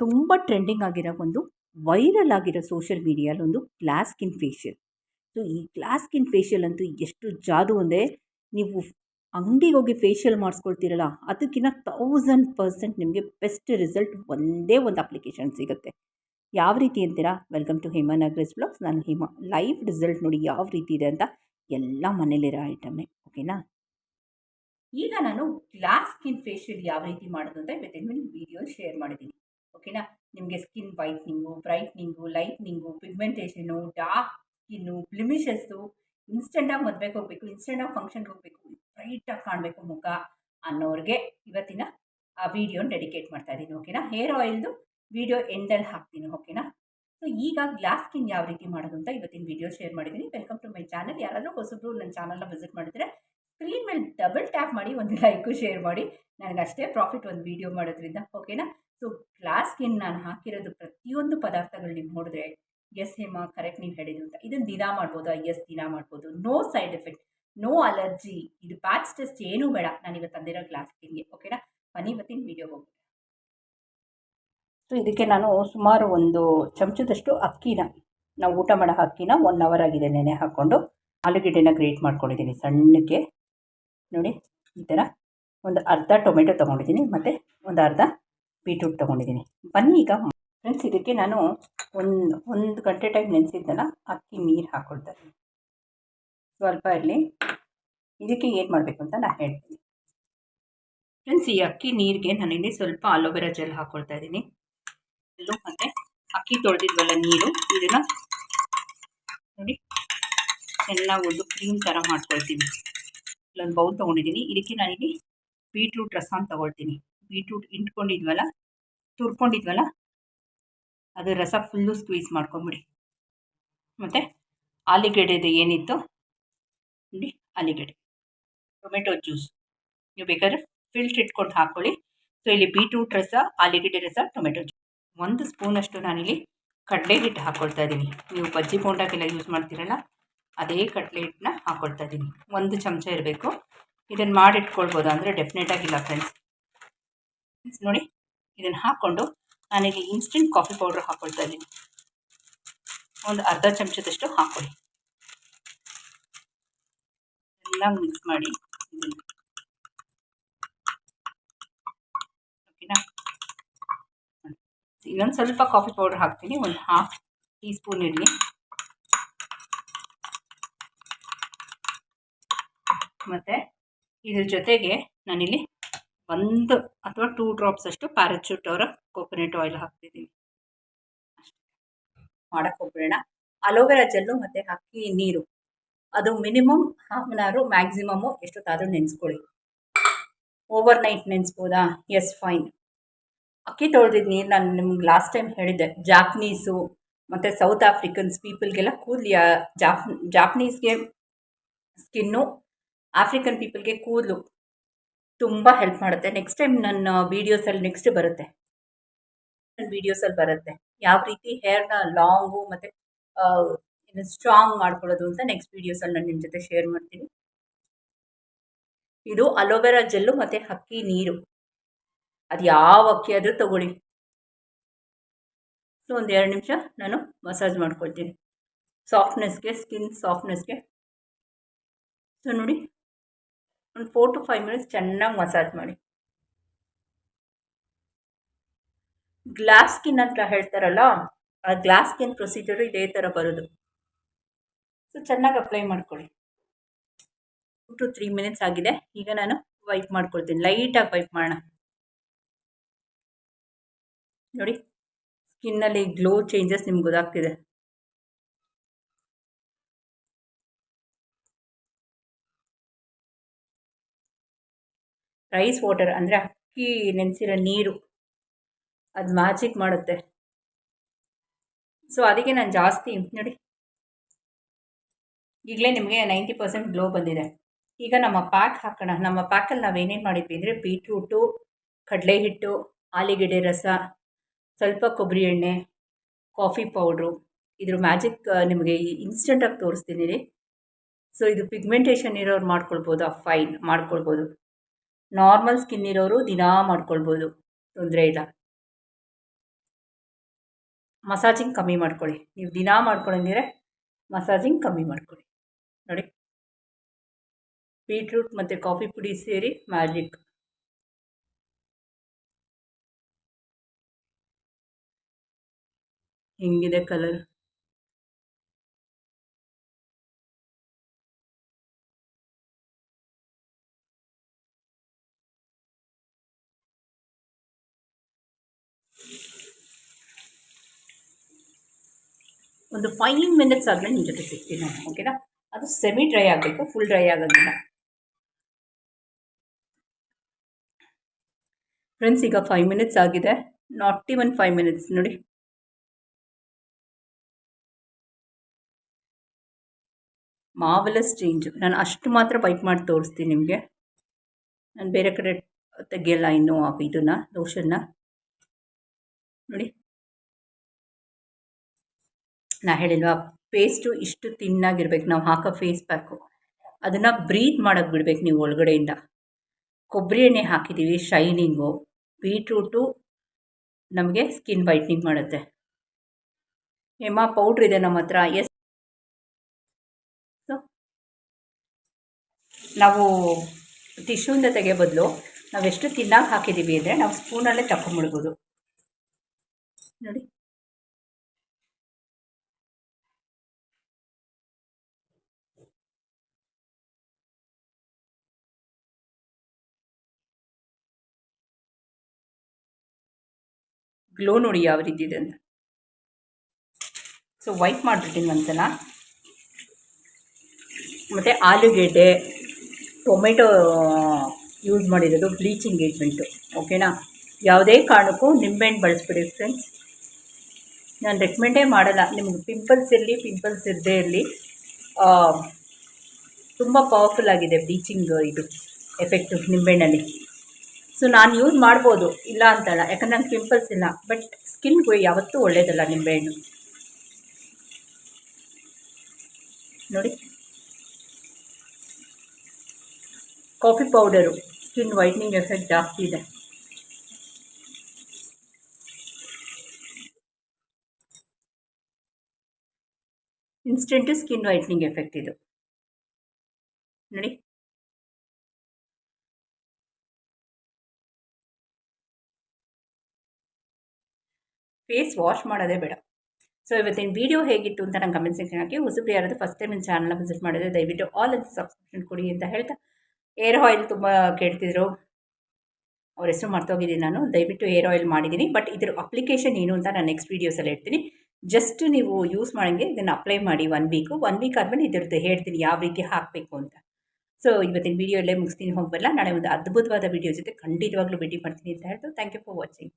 ತುಂಬ ಟ್ರೆಂಡಿಂಗ್ ಆಗಿರೋ ಒಂದು ವೈರಲ್ ಆಗಿರೋ ಸೋಷಿಯಲ್ ಮೀಡಿಯಲ್ಲಿ ಒಂದು ಗ್ಲಾಸ್ ಸ್ಕಿನ್ ಫೇಶಿಯಲ್ ಸೊ ಈ ಗ್ಲಾಸ್ ಸ್ಕಿನ್ ಫೇಶಿಯಲ್ ಅಂತೂ ಎಷ್ಟು ಜಾದು ಅಂದರೆ ನೀವು ಅಂಗಡಿಗೆ ಹೋಗಿ ಫೇಶಿಯಲ್ ಮಾಡಿಸ್ಕೊಳ್ತೀರಲ್ಲ ಅದಕ್ಕಿಂತ ತೌಸಂಡ್ ಪರ್ಸೆಂಟ್ ನಿಮಗೆ ಬೆಸ್ಟ್ ರಿಸಲ್ಟ್ ಒಂದೇ ಒಂದು ಅಪ್ಲಿಕೇಶನ್ ಸಿಗುತ್ತೆ. ಯಾವ ರೀತಿ ಅಂತೀರಾ? ವೆಲ್ಕಮ್ ಟು ಹೇಮಾ ನಗ್ರೆಸ್ ಬ್ಲಾಗ್ಸ್ ನಾನು ಹೇಮಾ. ಲೈವ್ ರಿಸಲ್ಟ್ ನೋಡಿ ಯಾವ ರೀತಿ ಇದೆ ಅಂತ ಎಲ್ಲ ಮನೇಲಿರೋ ಐಟಮೇ ಓಕೆನಾ ಈಗ ನಾನು ಗ್ಲಾಸ್ ಸ್ಕಿನ್ ಫೇಶಿಯಲ್ ಯಾವ ರೀತಿ ಮಾಡೋದು ಅಂತ ವಿತ್ ಇನ್ ವಿಡಿಯೋ ಶೇರ್ ಮಾಡಿದ್ದೀನಿ ಓಕೆನಾ? ನಿಮಗೆ skin whitening brightening lightening pigmentation dark skin blemishes ಇನ್ಸ್ಟೆಂಟಾಗಿ ಮದುವೆಗೆ ಹೋಗಬೇಕು ಇನ್ಸ್ಟೆಂಟಾಗಿ ಫಂಕ್ಷನ್ಗೆ ಹೋಗಬೇಕು ಬ್ರೈಟಾಗಿ ಕಾಣಬೇಕು ಮುಖ ಅನ್ನೋರಿಗೆ ಇವತ್ತಿನ ಆ ವಿಡಿಯೋನ ಡೆಡಿಕೇಟ್ ಮಾಡ್ತಾ ಇದ್ದೀನಿ, ಓಕೆನಾ? ಹೇರ್ ಆಯಿಲ್ದು ವಿಡಿಯೋ ಎಂಡಲ್ಲಿ ಹಾಕ್ತೀನಿ, ಓಕೆನಾ? ಸೊ ಈಗ ಗ್ಲಾಸ್ ಸ್ಕಿನ್ ಯಾವ ರೀತಿ ಮಾಡೋದು ಅಂತ ಇವತ್ತಿನ ವಿಡಿಯೋ ಶೇರ್ ಮಾಡಿದ್ದೀನಿ. ವೆಲ್ಕಮ್ ಟು ಮೈ ಚಾನಲ್ ಯಾರಾದರೂ ಹೊಸಬ್ರು ನನ್ನ ಚಾನಲ್ನ ವಿಸಿಟ್ ಮಾಡಿದ್ರೆ ಸ್ಕ್ರೀನ್ ಮೇಲೆ ಡಬಲ್ ಟ್ಯಾಪ್ ಮಾಡಿ ಒಂದು ಲೈಕು ಶೇರ್ ಮಾಡಿ. ನನಗೆ ಅಷ್ಟೇ ಪ್ರಾಫಿಟ್ ಒಂದು ವಿಡಿಯೋ ಮಾಡೋದ್ರಿಂದ, ಓಕೆನಾ? ಸೊ ಗ್ಲಾಸ್ಗೆ ನಾನು ಹಾಕಿರೋದು ಪ್ರತಿಯೊಂದು ಪದಾರ್ಥಗಳು ನೀವು ನೋಡಿದ್ರೆ ಎಸ್ ಹೇಮಾ ಕರೆಕ್ಟ್ ನೀವು ಹೇಳಿದ್ರು ಅಂತ. ಇದನ್ನು ದಿನ ಮಾಡ್ಬೋದು? ಎಸ್ ದಿನ ಮಾಡ್ಬೋದು. No side effect no allergy ಇದು ಪ್ಯಾಚ್ ಟೆಸ್ಟ್ ಏನೂ ಬೇಡ. ನಾನು ಇವತ್ತು ತಂದಿರೋ ಗ್ಲಾಸ್ ಓಕೆನಾ ಬನ್ನಿ ಇವತ್ತಿನ ವಿಡಿಯೋ ಹೋಗ್ತೀನಿ ಸೊ ಇದಕ್ಕೆ ನಾನು ಸುಮಾರು ಒಂದು ಚಮಚದಷ್ಟು ಅಕ್ಕಿನ, ನಾವು ಊಟ ಮಾಡೋ ಅಕ್ಕಿನ ಒನ್ ಅವರ್ ಆಗಿದೆ ನೆನೆ ಹಾಕ್ಕೊಂಡು, ಆಲೂಗಡ್ಡೆನ ಗ್ರೇಟ್ ಮಾಡ್ಕೊಂಡಿದ್ದೀನಿ ಸಣ್ಣಕ್ಕೆ. ನೋಡಿ, ಈ ಥರ ಒಂದು ಅರ್ಧ ಟೊಮೆಟೊ ತೊಗೊಂಡಿದ್ದೀನಿ, ಮತ್ತು ಒಂದು ಅರ್ಧ ಬೀಟ್ರೂಟ್ ತೊಗೊಂಡಿದ್ದೀನಿ. ಬನ್ನಿ ಈಗ. ಫ್ರೆಂಡ್ಸ್, ಇದಕ್ಕೆ ನಾನು ಒಂದು ಒಂದು ಗಂಟೆ ಟೈಮ್ ನೆನೆಸಿದ್ದಲ್ಲ ಅಕ್ಕಿ ನೀರು ಇದ್ದೀನಿ. ಸ್ವಲ್ಪ ಇರಲಿ. ಇದಕ್ಕೆ ಏನು ಮಾಡಬೇಕು ಅಂತ ನಾನು ಹೇಳ್ತೀನಿ. ಫ್ರೆಂಡ್ಸ್, ಈ ಅಕ್ಕಿ ನೀರಿಗೆ ಇಲ್ಲಿ ಸ್ವಲ್ಪ ಆಲೋವೆರಾ ಜೆಲ್ ಹಾಕ್ಕೊಳ್ತಾ ಇದ್ದೀನಿ. ಎಲ್ಲೂ ಮತ್ತು ಅಕ್ಕಿ ತೊಳೆದಿದ್ವಲ್ಲ ನೀರು, ಇದನ್ನು ನೋಡಿ, ಎಲ್ಲ ಒಂದು ಕ್ರೀಮ್ ಥರ ಮಾಡ್ಕೊಳ್ತೀನಿ. ಇಲ್ಲೊಂದು ಬೌಲ್ ತೊಗೊಂಡಿದ್ದೀನಿ. ಇದಕ್ಕೆ ನಾನಿಲ್ಲಿ ಬೀಟ್ರೂಟ್ ರಸನ ತೊಗೊಳ್ತೀನಿ. ಬೀಟ್ರೂಟ್ ಇಟ್ಕೊಂಡಿದ್ವಲ್ಲ? ತುರ್ಕೊಂಡಿದ್ವಲ್ಲ? ಅದು ರಸ ಫುಲ್ಲು ಸ್ಕ್ವೀಸ್ ಮಾಡ್ಕೊಂಬಿಡಿ. ಮತ್ತು ಆಲಿಗಡ್ಡೆದು ಏನಿತ್ತು ನೋಡಿ, ಆಲಿಗಡ್ಡೆ, ಟೊಮೆಟೊ ಜ್ಯೂಸ್. ನೀವು ಬೇಕಾದ್ರೆ ಫಿಲ್ಟ್ ಇಟ್ಕೊಂಡು ಹಾಕ್ಕೊಳ್ಳಿ ಸೊ ಇಲ್ಲಿ ಬೀಟ್ರೂಟ್ ರಸ, ಆಲಿಗಡ್ಡೆ ರಸ, ಟೊಮೆಟೊ ಜ್ಯೂಸ್. ಒಂದು ಸ್ಪೂನಷ್ಟು ನಾನಿಲ್ಲಿ ಕಡಲೆ ಹಿಟ್ಟು ಹಾಕ್ಕೊಳ್ತಾ ಇದ್ದೀನಿ. ನೀವು ಬಜ್ಜಿ ಬೋಂಡಾಗೆಲ್ಲ ಯೂಸ್ ಮಾಡ್ತೀರಲ್ಲ, ಅದೇ ಕಡಲೆ ಹಿಟ್ಟನ್ನ ಹಾಕ್ಕೊಳ್ತಾ ಇದ್ದೀನಿ. ಒಂದು ಚಮಚ ಇರಬೇಕು. ಇದನ್ನು ಮಾಡಿಟ್ಕೊಳ್ಬೋದು? ಅಂದರೆ ಡೆಫಿನೆಟಾಗಿಲ್ಲ ಫ್ರೆಂಡ್ಸ್ ಫ್ರೆಂಡ್ಸ್ ನೋಡಿ, ಇದನ್ನು ಹಾಕ್ಕೊಂಡು ನಾನಿಲ್ಲಿ ಇನ್ಸ್ಟೆಂಟ್ ಕಾಫಿ ಪೌಡ್ರ್ ಹಾಕ್ಕೊಳ್ತಾ ಇದ್ದೀನಿ. ಒಂದು ಅರ್ಧ ಚಮಚದಷ್ಟು ಹಾಕ್ಕೊಳ್ಳಿ. ಎಲ್ಲ ಮಿಕ್ಸ್ ಮಾಡಿ ಓಕೆನಾ? ಇನ್ನೊಂದು ಸ್ವಲ್ಪ ಕಾಫಿ ಪೌಡ್ರ್ ಹಾಕ್ತೀನಿ, ಒಂದು ಹಾಫ್ ಟೀ ಸ್ಪೂನ್ ಇರಲಿ ಮತ್ತು ಇದ್ರ ಜೊತೆಗೆ ನಾನಿಲ್ಲಿ ಒಂದು ಅಥವಾ ಟೂ ಡ್ರಾಪ್ಸ್ ಅಷ್ಟು ಪ್ಯಾರಾಚೂಟ್ ಅವರ ಕೊಕೊನೆಟ್ ಆಯಿಲ್ ಹಾಕ್ತಿದ್ದೀನಿ ಮಾಡೋಕ್ಕೆ ಹೋಗ್ಬೇಡ. ಅಲೋವೆರಾ ಜೆಲ್ಲು ಮತ್ತು ಅಕ್ಕಿ ನೀರು. ಅದು ಮಿನಿಮಮ್ ಹಾಫ್ ಆನ್ ಅವರು ಮ್ಯಾಕ್ಸಿಮಮ್ಮು ಎಷ್ಟೊತ್ತಾದರೂ ನೆನೆಸ್ಕೊಳ್ಳಿ. ಓವರ್ ನೈಟ್ ನೆನೆಸ್ಬೋದಾ? ಎಸ್ ಫೈನ್ ಅಕ್ಕಿ ತೊಳೆದಿದ್ದು ನೀರು ನಾನು ನಿಮ್ಗೆ ಲಾಸ್ಟ್ ಟೈಮ್ ಹೇಳಿದ್ದೆ. ಜಾಪ್ನೀಸು ಮತ್ತು ಸೌತ್ ಆಫ್ರಿಕನ್ಸ್ ಪೀಪಲ್ಗೆಲ್ಲ ಕೂದಲಿ ಜಾಪ್ ಜಾಪ್ನೀಸ್ಗೆ ಸ್ಕಿನ್ನು ಆಫ್ರಿಕನ್ ಪೀಪಲ್ಗೆ ಕೂದಲು. ತುಂಬ ಹೆಲ್ಪ್ ಮಾಡುತ್ತೆ. ನೆಕ್ಸ್ಟ್ ಟೈಮ್ ನನ್ನ ವೀಡಿಯೋಸಲ್ಲಿ ನೆಕ್ಸ್ಟ್ ಬರುತ್ತೆ. ನನ್ನ ವೀಡಿಯೋಸಲ್ಲಿ ಬರುತ್ತೆ. ಯಾವ ರೀತಿ ಹೇರ್ನ ಲಾಂಗು ಮತ್ತು ಸ್ಟ್ರಾಂಗ್ ಮಾಡ್ಕೊಳ್ಳೋದು ಅಂತ ನೆಕ್ಸ್ಟ್ ವೀಡಿಯೋಸಲ್ಲಿ ನಾನು ನಿಮ್ಮ ಜೊತೆ ಶೇರ್ ಮಾಡ್ತೀನಿ. ಇದು ಅಲೋವೆರಾ ಜೆಲ್ಲು ಮತ್ತು ಅಕ್ಕಿ ನೀರು. ಅದು ಯಾವ ಅಕ್ಕಿ ಆದರೂ ತಗೊಳ್ಳಿ. ಸೊ ಒಂದು ಎರಡು ನಿಮಿಷ ನಾನು ಮಸಾಜ್ ಮಾಡ್ಕೊಳ್ತೀನಿ. ಸಾಫ್ಟ್ನೆಸ್ಗೆ ಸ್ಕಿನ್ ಸಾಫ್ಟ್ನೆಸ್ಗೆ ಸೊ ನೋಡಿ. ಒಂದು ಫೋರ್ ಟು ಫೈವ್ ಮಿನಿಟ್ಸ್ ಚೆನ್ನಾಗಿ ಮಸಾಜ್ ಮಾಡಿ. ಗ್ಲಾಸ್ ಸ್ಕಿನ್ ಅಂತ ಹೇಳ್ತಾರಲ್ಲ, ಆ ಗ್ಲಾಸ್ ಸ್ಕಿನ್ ಪ್ರೊಸೀಜರು ಇದೇ ಥರ ಬರೋದು. ಸೊ ಚೆನ್ನಾಗಿ ಅಪ್ಲೈ ಮಾಡ್ಕೊಳ್ಳಿ. ಟು ಟು ತ್ರೀ ಮಿನಿಟ್ಸ್ ಆಗಿದೆ. ಈಗ ನಾನು ವೈಪ್ ಮಾಡ್ಕೊಳ್ತೀನಿ. ಲೈಟಾಗಿ ವೈಪ್ ಮಾಡೋಣ. ನೋಡಿ ಸ್ಕಿನ್ನಲ್ಲಿ ಗ್ಲೋ ಚೇಂಜಸ್ ನಿಮ್ಗೆ ಗೊತ್ತಾಗ್ತಿದೆ. ರೈಸ್ ವಾಟರ್ ಅಂದರೆ ಅಕ್ಕಿ ನೆನೆಸಿರೋ ನೀರು. ಅದು ಮ್ಯಾಜಿಕ್ ಮಾಡುತ್ತೆ. ಸೊ ಅದಕ್ಕೆ ನಾನು ಜಾಸ್ತಿ ನೋಡಿ. ಈಗಲೇ ನಿಮಗೆ ನೈಂಟಿ ಪರ್ಸೆಂಟ್ ಗ್ಲೋ ಬಂದಿದೆ. ಈಗ ನಮ್ಮ ಪ್ಯಾಕ್ ಹಾಕೋಣ. ನಮ್ಮ ಪ್ಯಾಕಲ್ಲಿ ನಾವು ಏನೇನು ಮಾಡಿದ್ವಿ ಅಂದರೆ ಬೀಟ್ರೂಟು ಕಡಲೆ ಹಿಟ್ಟು, ಆಲೂಗೆಡ್ಡೆ ರಸ, ಸ್ವಲ್ಪ ಕೊಬ್ಬರಿ ಎಣ್ಣೆ ಕಾಫಿ ಪೌಡ್ರು ಇದ್ರ ಮ್ಯಾಜಿಕ್ ನಿಮಗೆ ಇನ್ಸ್ಟೆಂಟಾಗಿ ತೋರಿಸ್ತೀನಿ ಸೊ ಇದು ಪಿಗ್ಮೆಂಟೇಷನ್ ಇರೋರು ಮಾಡ್ಕೊಳ್ಬೋದು, ಆ ಫೈನ್ ಮಾಡ್ಕೊಳ್ಬೋದು. ನಾರ್ಮಲ್ ಸ್ಕಿನ್ ಇರೋರು ದಿನಾ ಮಾಡ್ಕೊಳ್ಬೋದು. ತೊಂದರೆ ಇಲ್ಲ. ಮಸಾಜಿಂಗ್ ಕಮ್ಮಿ ಮಾಡ್ಕೊಳ್ಳಿ. ನೀವು ದಿನಾ ಮಾಡ್ಕೊಳ್ಳಂಗಿದ್ರೆ ಮಸಾಜಿಂಗ್ ಕಮ್ಮಿ ಮಾಡ್ಕೊಳ್ಳಿ. ನೋಡಿ. ಬೀಟ್ರೂಟ್ ಮತ್ತು ಕಾಫಿ ಪುಡಿ ಸೇರಿ ಮ್ಯಾಜಿಕ್. ಹೆಂಗಿದೆ ಕಲರ್? ಒಂದು ಫೈವ್ ಮಿನಿಟ್ಸ್ ಆದಮೇಲೆ ನಿಮ್ಮ ಜೊತೆ ಸಿಗ್ತೀನಿ ನಾನು, ಓಕೆನಾ? ಅದು ಸೆಮಿ ಡ್ರೈ ಆಗಬೇಕು ಫುಲ್ ಡ್ರೈ ಆಗೋದಿಲ್ಲ. ಫ್ರೆಂಡ್ಸ್ ಈಗ ಫೈವ್ ಮಿನಿಟ್ಸ್ ಆಗಿದೆ. ನಾಟ್ ಇವನ್ ಫೈವ್ ಮಿನಿಟ್ಸ್ ನೋಡಿ. ಮಾವಲಸ್ ಚೇಂಜು ನಾನು ಅಷ್ಟು ಮಾತ್ರ ಬೈಟ್ ಮಾಡಿ ತೋರಿಸ್ತೀನಿ ನಿಮಗೆ. ನಾನು ಬೇರೆ ಕಡೆ ತೆಗೆಯಲ್ಲ ಇನ್ನೂ ಇದನ್ನು ಲೋಷನ್ನ ನೋಡಿ. ನಾ ಹೇಳಿಲ್ವಾ ಪೇಸ್ಟು ಇಷ್ಟು ತಿನ್ನಾಗಿರ್ಬೇಕು ನಾವು ಹಾಕೋ ಫೇಸ್ ಪ್ಯಾಕು ಅದನ್ನು ಬ್ರೀತ್ ಮಾಡೋಕ್ಕೆ ಬಿಡ್ಬೇಕು ನೀವು ಒಳಗಡೆಯಿಂದ. ಕೊಬ್ಬರಿ ಎಣ್ಣೆ ಹಾಕಿದ್ದೀವಿ ಶೈನಿಂಗು ಬೀಟ್ರೂಟು ನಮಗೆ ಸ್ಕಿನ್ ವೈಟ್ನಿಂಗ್ ಮಾಡುತ್ತೆ. ಎಮ್ಮ ಪೌಡ್ರ್ ಇದೆ ನಮ್ಮ ಹತ್ರ. ಎಸ್ ನಾವು ಟಿಶ್ಯೂಯಿಂದ ತೆಗೆ ಬದಲು ನಾವೆಷ್ಟು ತಿನ್ನಾಗಿ ಹಾಕಿದ್ದೀವಿ ಅಂದರೆ ನಾವು ಸ್ಪೂನಲ್ಲೇ ತಗೊಂಬಿಡ್ಬೋದು ನೋಡಿ. ಗ್ಲೋ ನೋಡಿ ಯಾವ ರೀತಿ ಇದೆ ಅಂತ. ಸೊ ವೈಟ್ ಮಾಡಿಬಿಟ್ಟಿನಿ ಒಂದ್ಸಲ. ಮತ್ತು ಆಲೂಗೆಡ್ಡೆ, ಟೊಮೆಟೊ ಯೂಸ್ ಮಾಡಿರೋದು ಬ್ಲೀಚಿಂಗ್ ಏಜೆಂಟು ಓಕೆನಾ ಯಾವುದೇ ಕಾರಣಕ್ಕೂ ನಿಂಬೆಹಣ್ಣು ಬಳಸ್ಬಿಡಿ ಫ್ರೆಂಡ್ಸ್ ನಾನು ರೆಕಮೆಂಡೇ ಮಾಡಲ್ಲ. ನಿಮಗೆ ಪಿಂಪಲ್ಸ್ ಇರಲಿ ಪಿಂಪಲ್ಸ್ ಇರದೇ ಇರಲಿ. ತುಂಬ ಪವರ್ಫುಲ್ ಆಗಿದೆ ಬ್ಲೀಚಿಂಗ್ ಇದು ಎಫೆಕ್ಟು ನಿಂಬೆಹಣ್ಣಲ್ಲಿ. ಸೊ ನಾನು ಯೂಸ್ ಮಾಡ್ಬೋದು. ಇಲ್ಲ ಅಂತಲ್ಲ. ಯಾಕಂದ್ರೆ ನಂಗೆ ಪಿಂಪಲ್ಸ್ ಇಲ್ಲ. ಬಟ್ ಸ್ಕಿನ್ಗೂ ಯಾವತ್ತೂ ಒಳ್ಳೇದಲ್ಲ ನಿಂಬೆಹಣ್ಣು ನೋಡಿ. Coffee powder skin whitening effect ಜಾಸ್ತಿ ಇದೆ. ಇನ್ಸ್ಟೆಂಟು ಸ್ಕಿನ್ ವೈಟ್ನಿಂಗ್ ಎಫೆಕ್ಟ್ ಇದು. ನೋಡಿ. ಫೇಸ್ ವಾಶ್ ಮಾಡೋದೇ ಬೇಡ. ಸೊ ಇವತ್ತಿನ ವಿಡಿಯೋ ಹೇಗಿತ್ತು ಅಂತ ನಂಗೆ ಕಮೆಂಟ್ ಸೆಕ್ಷನ್ ಹಾಕಿ. ಹೊಸಬ್ರು ಯಾರಾದರೂ ಫಸ್ಟ್ ಟೈಮ್ ನನ್ನ ಚಾನಲ್ನ ವಿಸಿಟ್ ಮಾಡಿದ್ರೆ ದಯವಿಟ್ಟು ಆಲ್ ಅಂತ ಸಬ್ಸ್ಕ್ರಿಪ್ಷನ್ ಕೊಡಿ ಅಂತ ಹೇಳ್ತಾ. ಏರ್ ಆಯಿಲ್ ತುಂಬ ಕೇಳ್ತಿದ್ರು. ಅವ್ರ ಹೆಸರು ಮರ್ತೋಗಿದ್ದೀನಿ ನಾನು. ದಯವಿಟ್ಟು ಏರ್ ಆಯಿಲ್ ಮಾಡಿದ್ದೀನಿ ಬಟ್ ಇದ್ರ ಅಪ್ಲಿಕೇಶನ್ ಏನು ಅಂತ ನಾನು ನೆಕ್ಸ್ಟ್ ವೀಡಿಯೋಸಲ್ಲಿ ಹೇಳ್ತೀನಿ. ಜಸ್ಟ್ ನೀವು ಯೂಸ್ ಮಾಡೋಂಗೆ ಇದನ್ನು ಅಪ್ಲೈ ಮಾಡಿ ಒನ್ ವೀಕು ಒನ್ ವೀಕ್ ಆದಮೇಲೆ ಇದ್ರದ್ದು ಹೇಳ್ತೀನಿ ಯಾವ ರೀತಿ ಹಾಕಬೇಕು ಅಂತ. ಸೊ ಇವತ್ತಿನ ವೀಡಿಯೋ ಇಲ್ಲೇ ಮುಗಿಸ್ತೀನಿ. ಹೋಗಬಲ್ಲ ನಾಳೆ ಒಂದು ಅದ್ಭುತವಾದ ವೀಡಿಯೋ ಜೊತೆ ಖಂಡಿತವಾಗ್ಲೂ ಭೇಟಿ ಮಾಡ್ತೀನಿ ಅಂತ ಹೇಳ್ತು. Thank you for watching